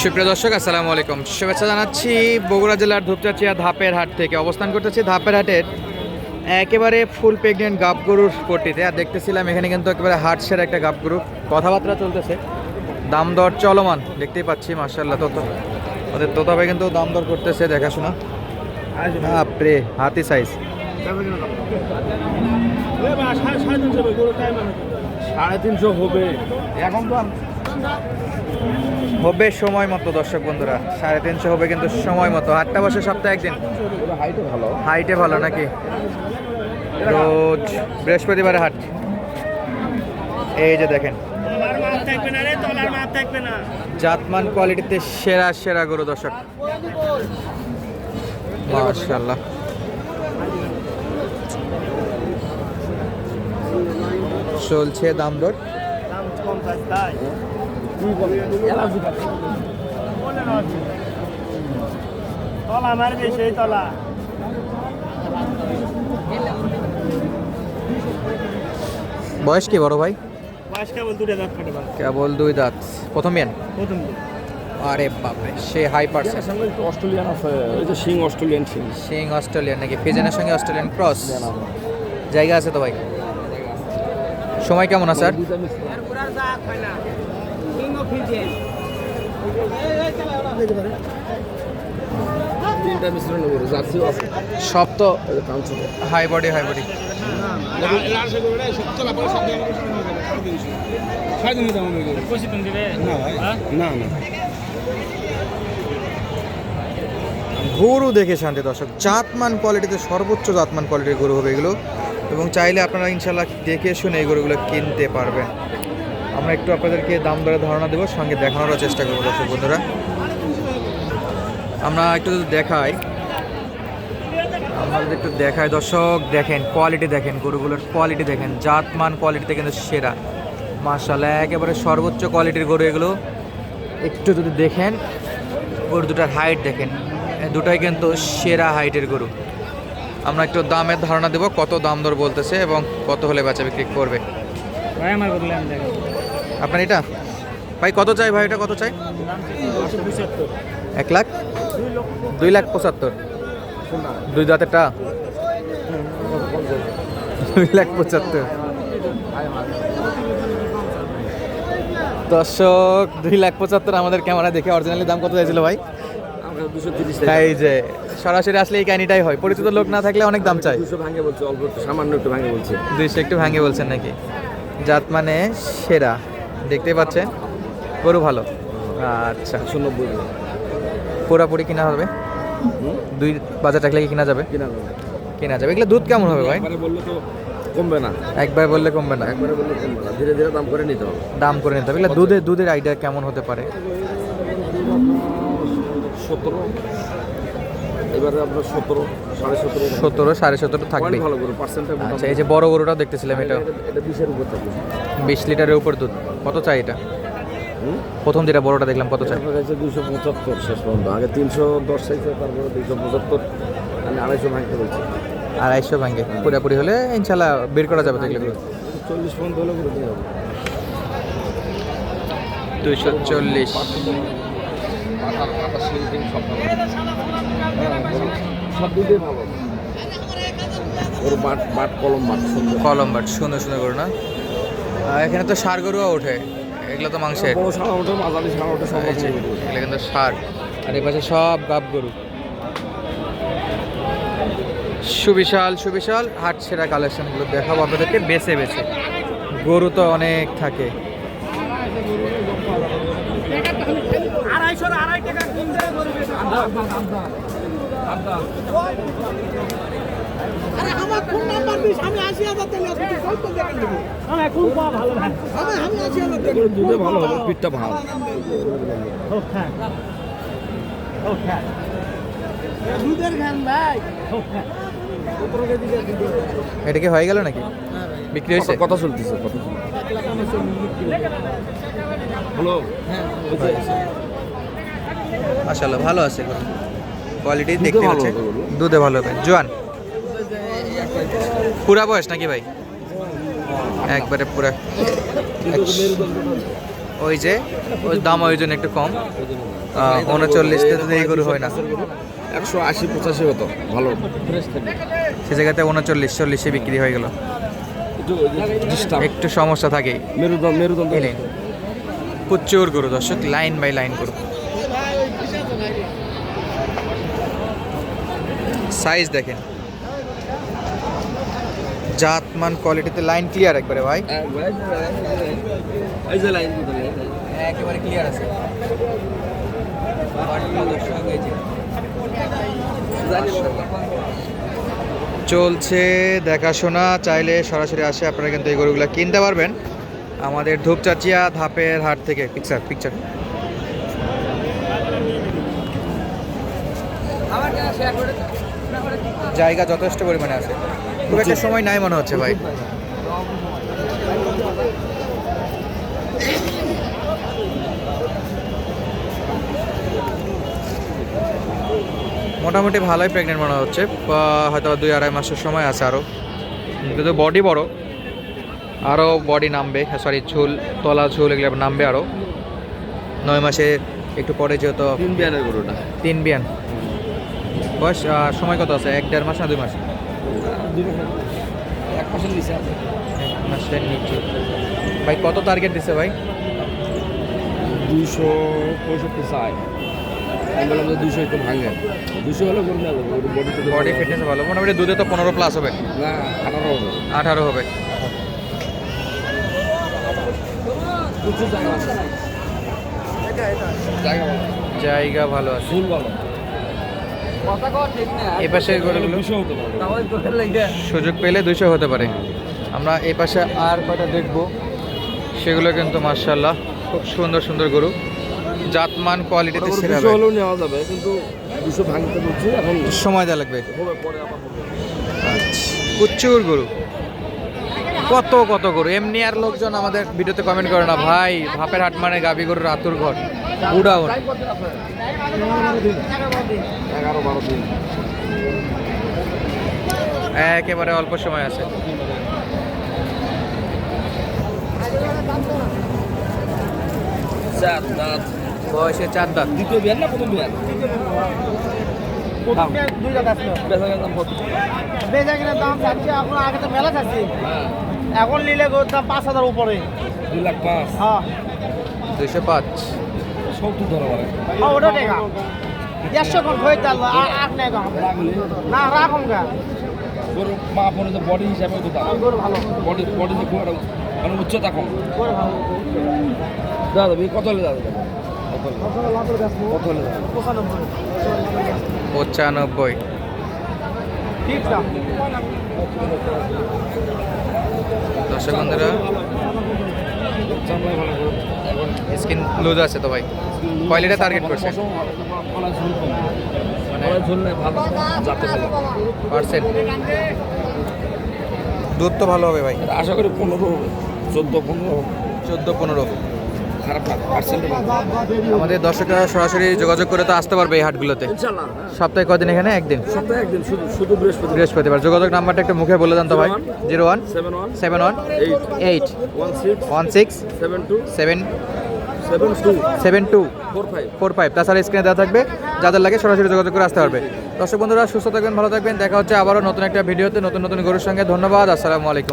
সুপ্রিয় দর্শক আসসালামু আলাইকুম। শুভেচ্ছা জানাচ্ছি বগুড়া জেলার ধূপচাচিয়া ধাপের হাট থেকে। অবস্থান করতেছি ধাপের হাটের একেবারে ফুল প্রেগনেন্ট গাব গরুর পট্টিতে। আর দেখতেছিলাম এখানে কিন্তু একেবারে হাট সেরা একটা গাব গরু। কথাবার্তা চলতেছে। দাম দর চলমান দেখতেই পাচ্ছি মার্শাল্লাহ তত ওদের তোতাবে কিন্তু দাম দর করতেছে দেখাশোনা। বাপরে হাতি সাইজ সাড়ে তিনশো হবে এখন তো হবে সময় মতো, দর্শক বন্ধুরা। সাড়ে তিনশো হবে কিন্তু সময় মতো। হাটটা বসে সপ্তাহে একদিন। হাইটে ভালো হাইটে ভালো নাকি? রোজ বৃহস্পতিবারে হাট। এই যে দেখেন। জাতমান কোয়ালিটিতে সেরা সেরা গরু, দর্শক। মাশাআল্লাহ। চলছে দাম দর। তলা মারবে সেই তলা। বয়স কি বড় ভাই? কেবল দাঁত কেবল দুই দাঁত। প্রথম। আরে বাপরে সে হাই পার্সেন্ট অস্ট্রেলিয়ান আছে ওই যে সিং অস্ট্রেলিয়ান সিং। সিং অস্ট্রেলিয়ান নাকি? ফিজেনের সঙ্গে অস্ট্রেলিয়ান ক্রস জায়গা আছে তো ভাই? সময় কেমন আছে স্যার তিনটা মিশ্রণ নেব জার্সিও আছে সব তো হাই বডি হাই বডি হ্যাঁ? গরু দেখে শান্তি দর্শক। জাতমান কোয়ালিটিতে সর্বোচ্চ জাতমান কোয়ালিটির গরু হবে এগুলো। এবং চাইলে আপনারা ইনশাল্লাহ দেখে শুনে এই গরুগুলো কিনতে পারবেন। আমরা একটু আপনাদেরকে দাম দরে ধারণা দেবো, সঙ্গে দেখানোরও চেষ্টা করব দর্শক বন্ধুরা। আমরা একটু যদি দেখাই, আমরা যদি একটু দেখাই দর্শক, দেখেন কোয়ালিটি দেখেন, গরুগুলোর কোয়ালিটি দেখেন, জাতমান কোয়ালিটিতে কিন্তু সেরা। মার্শাল্লাহ একেবারে সর্বোচ্চ কোয়ালিটির গরু এগুলো। একটু যদি দেখেন, গরু দুটার হাইট দেখেন দুটাই কিন্তু সেরা হাইটের গরু। আমরা একটু দামের ধারণা দেবো, কত দাম দর বলতেছে এবং কত হলে বেচা বিক্রি করবে। আপনার এটা? ভাই কত চাই ভাই এটা? কত চাই? এক লাখ? দুই লাখ পঁচাত্তর। দুই দাঁতেরটা? দুই লাখ পঁচাত্তর। দর্শক দুই লাখ পঁচাত্তর আমাদের ক্যামেরা দেখে অরিজিনালি দাম কত চাইছিল ভাই? এই যে সরাসরি আসলে এই কাহিনিটাই হয়। পরিচিত লোক না থাকলে অনেক দাম চাই দুশো ভাঙে বলছে অল্প সামান্য একটু ভাঙে বলছে। দুইশো একটু ভাঙে বলছেন নাকি? জাত মানে সেরা। দেখতেই পাচ্ছেন গরু ভালো? আচ্ছা। দুশো নব্বই পুরাপুরি কিনা হবে? দুই বাজার টাকলে কি কিনা যাবে? কিনা যাবে। কিনা যাবে। এগুলো দুধ কেমন হবে ভাই? বললে তো কমবে না। একবার বললে কমবে না। একবারে বললে কমবে না। ধীরে ধীরে দাম করে নিতে হবে। দাম করে নিতে হবে। এগুলো দুধের দুধের আইডিয়া কেমন হতে পারে? সতেরো। এবারে আপনার সতেরো সাড়ে সতেরো সতেরো সাড়ে সতেরো থাকবে ভালো করে পার্সেন্টটা আচ্ছা এই যে বড় গরুটাও দেখতেছিলাম এটা। এটা বিশের উপর থাকে বিশ লিটারের উপর দুধ। কত চাই এটা? প্রথম যেটা বড়টা দেখলাম কত চাই? দুশো পঁচাত্তর শেষ পর্যন্ত। আগে তিনশো দশ চাইছে তারপরে দুশো পঁচাত্তর। আমি আড়াইশো ভাঙতে বলছি। আড়াইশো ভাঙ্গে পুরাপুরি হলে ইনশাল্লাহ বের করা যাবে এগুলো। চল্লিশ পর্যন্ত হলে করে দিয়ে হবে। দুইশো চল্লিশ। সব হ্যাঁ, ভালো ওর বাট বাট কলম বাট সুন্দর কলম বাট সুন্দর সুন্দর গরু না এখানে তো সার গরুও ওঠে। এগুলো তো মাংসের। এগুলো কিন্তু সার। আর এই পাশে সব গাব গরু। সুবিশাল সুবিশাল। হাট সেরা কালেকশনগুলো দেখাবো আপনাদেরকে বেছে বেছে। গরু তো অনেক থাকে। আড়াইশোর আড়াই টাকা আরে আমার ফোন নাম্বার দিস আমি আশি হাজার টাকা আছে তুই কত দেখে দেবো আমি এখন পাওয়া ভালো না আমি আমি আশি হাজার টাকা দুধে ভালো হবে পিঠটা ভালো হোক হ্যাঁ। হ্যাঁ। দুধের খান ভাই। হ্যাঁ। এটা কি হয়ে গেল নাকি? বিক্রি হয়েছে? কথা চলতেছে হ্যালো মাশাল্লাহ ভালো আছে কোয়ালিটি দেখতে গরু। দুধে ভালো হবে। জোয়ান? পুরা বয়স নাকি ভাই? একবারে পুরা। ওই যে ওই দাম ওই জন্য একটু কম। উনচল্লিশ এই গরু হয় না। একশো আশি পঁচাশি হতো। ভালো। সে জায়গাতে উনচল্লিশ চল্লিশে বিক্রি হয়ে গেল। একটু সমস্যা থাকে মেরুদণ্ড এলেন প্রচুর গরু দর্শক লাইন বাই লাইন গরু। সাইজ দেখেন। জাতমান কোয়ালিটিতে লাইন ক্লিয়ার একবারে ভাই। এই যে লাইন দিতে একেবারে ক্লিয়ার আছে। চলছে দেখাশোনা চাইলে সরাসরি আসে আপনারা কিন্তু এই গরুগুলো কিনতে পারবেন। আমাদের ধূপচাচিয়া ধাপের হাট থেকে পিকচার পিকচার জায়গা যথেষ্ট পরিমাণে আছে। খুব একটা সময় নাই মনে হচ্ছে ভাই। মোটামুটি ভালোই প্রেগনেন্ট মনে হচ্ছে। হয়তো দুই আড়াই মাসের সময় আছে আরও কিন্তু বডি বড়। আরও বডি নামবে সরি ঝুল তলা ঝুল এগুলো নামবে আরও নয় মাসে একটু পরে যেহেতু তিন বিয়ানের গরুটা। তিন বিয়ান। বয়স সময় কত আছে? এক দেড় মাস না দুই মাস? এক মাসের নিচে আছে। এক মাসের নিচে। ভাই কত টার্গেট দিছে ভাই? দুইশো পঁয়ষট্টি চাই। আমি বললাম যে দুইশো একটু ভাঙে। দুইশো হলে গরু বডি বডি ফিটনেস ভালো। মোটামুটি দুধে তো পনেরো প্লাস হবে। না আঠারো হবে। আঠারো হবে। জায়গা ভালো। জায়গা ভালো আছে। ফুল ভালো। এই পাশে গরুগুলো। দুশো সুযোগ পেলে দুইশো হতে পারে। আমরা এই পাশে আর কটা দেখব? সেগুলো কিন্তু মার্শাল্লাহ খুব সুন্দর সুন্দর গরু। জাতমান কোয়ালিটিতে সেরা হলেও নেওয়া যাবে কিন্তু দুশো ভাঙতে বলছি এখন সময় দেওয়া লাগবে। আচ্ছা। প্রচুর গরু। কত কত গরু। এমনি আর লোকজন আমাদের ভিডিওতে কমেন্ট করে না ভাই ভাপের হাট মানে গাবি গরুর আতুর ঘর। উড়াউন এগারো বারো দিন একেবারে অল্প সময় আছে। চার দাঁত। বয়সে চার দাঁত। দ্বিতীয় বিয়ার না প্রথম বিয়ার? বেচা কিনা দাম এখন আগে তো মেলা হ্যাঁ। এখন নিলে দাম পাঁচ হাজার উপরে। দুই লাখ পাঁচ। হ্যাঁ। দুইশো পাঁচ। সত্তর ধরা পারে ওটা টেকা দেড়শো হয়ে আট নেই না রাখুন গা। গরু মা ফোনে তো বডি হিসাবে তো দাম বডি বডি তো খুব মানে উচ্চতা কম। দাদা তুমি কত হলে দাদা? কত হলে পঁচানব্বই দর্শক বন্ধুরা স্কিন লুজ আছে তো ভাই? কোয়ালিটা টার্গেট করছে? মানে পার্সেন্ট? দুধ তো ভালো হবে ভাই। আশা করি পনেরো হবে চোদ্দ পনেরো হবে। চোদ্দ পনেরো খারাপ না পার্সেন্ট আমাদের দর্শকরা সরাসরি যোগাযোগ করে তো আসতে পারবে এই হাটগুলোতে। সপ্তাহে কদিন এখানে? একদিন। সপ্তাহে একদিন শুধু শুধু বৃহস্পতি বৃহস্পতিবার। যোগাযোগ নাম্বারটা একটু মুখে বলে দেন তো ভাই। Zero one seven one seven one eight one six seven two seven seven two seven two four five. Four five. তাছাড়া স্ক্রিনে দেওয়া থাকবে যাদের লাগে সরাসরি যোগাযোগ করে আসতে পারবে। দর্শক বন্ধুরা সুস্থ থাকবেন ভালো থাকবেন। দেখা হচ্ছে আবারও নতুন একটা ভিডিওতে নতুন নতুন গরুর সঙ্গে। ধন্যবাদ আসসালামু আলাইকুম।